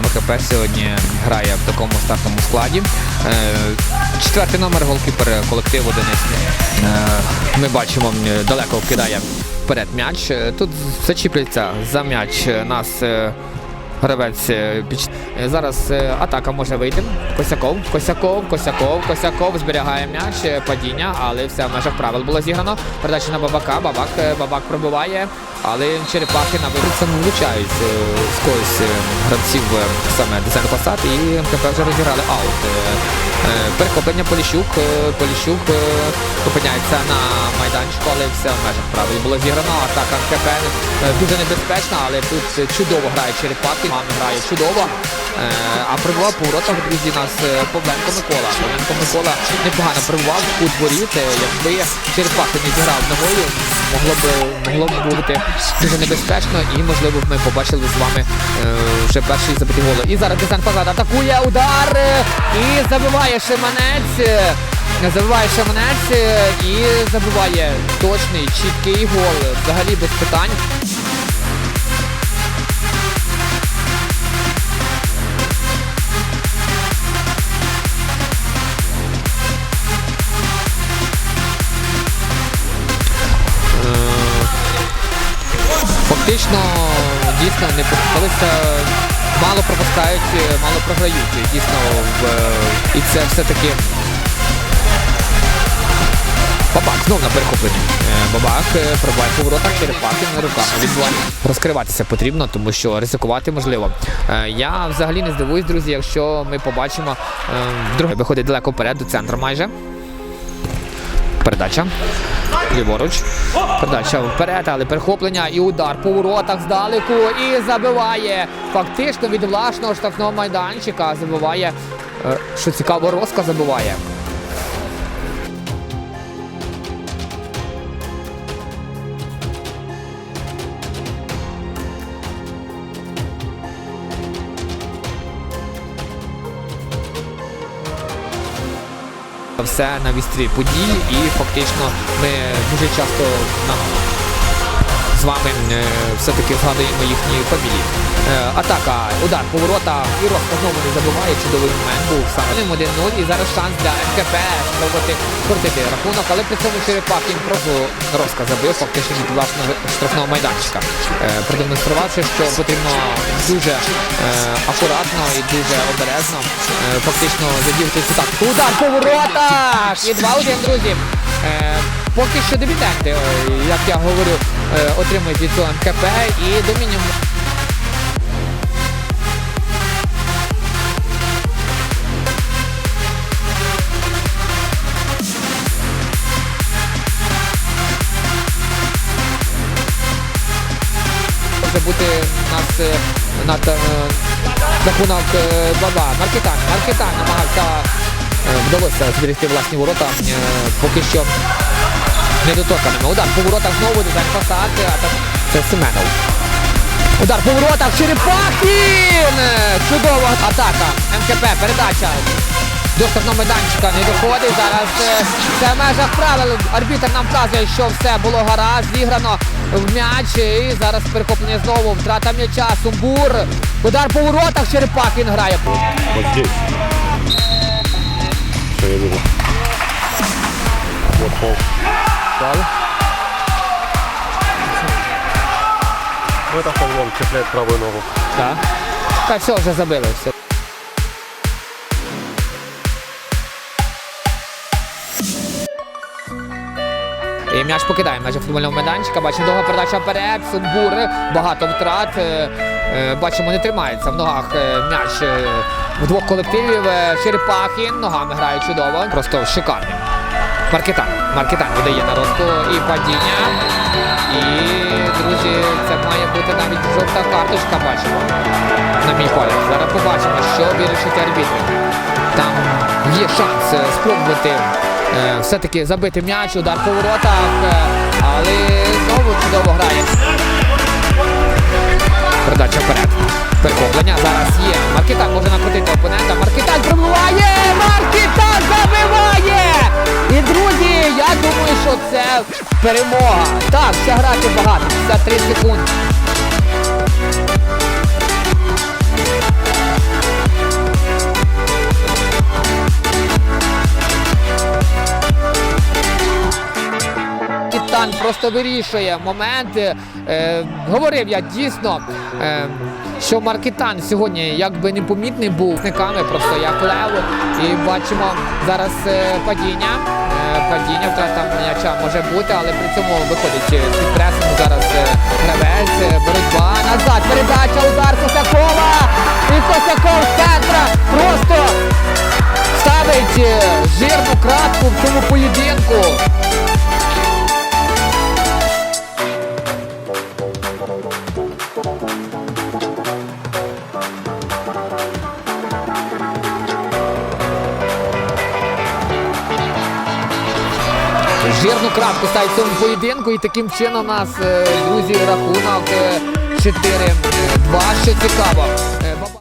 МКП сьогодні грає в такому стартовому складі. Е, Четвертий номер голкіпер колективу Денис. Е, Ми бачимо, далеко кидає вперед м'яч. Е, Тут зачіплюється за м'яч нас. Гравець зараз атака може вийти. Косяков, Косяков, Косяков, Косяков зберігає м'яч, падіння, але все в межах правил було зіграно. Передача на Бабака. Бабак, Бабак пробиває, але черепахи на виборцям влучають е, з когось е, гравців е, саме десант посад і МКП вже розіграли аут. Перехоплення Поліщук. Поліщук опиняється на майданчику, але все в межах правил було зіграно. Атака МКП дуже небезпечна, але тут чудово грає черепахи. Ман грає чудово. А прибував по воротах, друзі, нас Павленко Микола. Павленко Микола непогано прибував воріт. Е, Якби черепахи не зіграв ногою, могло б могло б бути дуже небезпечно і можливо б ми побачили з вами е, вже перший забитий гол. І зараз десант позад атакує удар е, і забиває Шиманець. Е, Забиває Шиманець е, і забиває точний, чіткий гол. Взагалі без питань. Дійсно не поступилися, мало пропускають, е, мало програють. Дійсно, в, і це все-таки. Бабак знов на перехопленні. Е, Бабак е, пробиває по воротах черепахи на. Відбуває. Розкриватися потрібно, тому що ризикувати можливо. Е, Я взагалі не здивуюсь, друзі, якщо ми побачимо е, друге виходить далеко вперед до центру майже. Передача. Ліворуч. Передача вперед, але перехоплення і удар по воротах здалеку. І забиває. Фактично від власного штрафного майданчика забиває. е, Що цікаво, Роска забиває. Все на вістрі подій, і фактично ми дуже часто на з вами е, все-таки згадуємо їхні фамілії. Е, атака, удар, поворота, і Роска знову не забуває. Чудовий момент був саме 1-0. І зараз шанс для МКП спробувати скоротити рахунок, але при цьому Черепахін просто Роска забив фактично від власного штрафного майданчика. Е, продемонструвавши, що потрібно дуже акуратно і дуже обережно фактично задіяти цю тактику. Удар по воротах! І 2-1, друзі. Поки що дебютанти, як я говорю, е, отримують від цього МКП і до мінімуму. Може бути нас е, на е, рахунок е, 2-2. Маркетан. Намагався вдалося зберегти власні ворота. Поки що недоторканими. Удар по воротах знову дизайн фасад. Це Семенов. Удар по воротах. Черепахін! Чудова атака. МКП. Передача. До штрафного майданчика не доходить. Зараз е, це в межах правил. Арбітр нам вказує, що все було гаразд. Зіграно в м'яч. І зараз перехоплення знову. Втрата м'яча. Сумбур. Удар по воротах. Черепахін грає. Вот здесь. Что я вижу? Вот пол. Ну это пол, он ногу. Так. Так, все, вже забили. Все. І м'яч покидає майже футбольного майданчика. Бачимо довга передача вперед. Сумбур, багато втрат. Е, е, Бачимо, не тримається в ногах е, м'яч в двох колективів. Черепахін ногами грає чудово. Просто шикарно. Маркетан. Маркетан видає на і падіння. І, друзі, це має бути навіть жовта карточка, бачимо. На мій погляд. Зараз побачимо, що вирішить арбітр. Там є шанс е, спробувати е, все-таки забити м'яч, удар по воротах, е, але знову чудово грає. Передача вперед. Перехоплення зараз є. Маркетан може накрутити опонента. Маркетан пробиває! Я думаю, що це перемога. Так, ще грати багато. 53 секунди. Титан просто вирішує моменти. Е, говорив я дійсно, е, що Маркітан сьогодні якби непомітний був зниками, просто як лев. І бачимо зараз е, падіння. Падіння, втрата м'яча може бути, але при цьому виходить е, під пресом зараз е, гравець, е, боротьба назад, передача, удар Косакова! І Косаков з центра просто ставить жирну крапку в цьому поєдинку. Жирну крапку ставить цьому поєдинку і таким чином у нас, е, друзі, рахунок е, 4-2, що цікаво.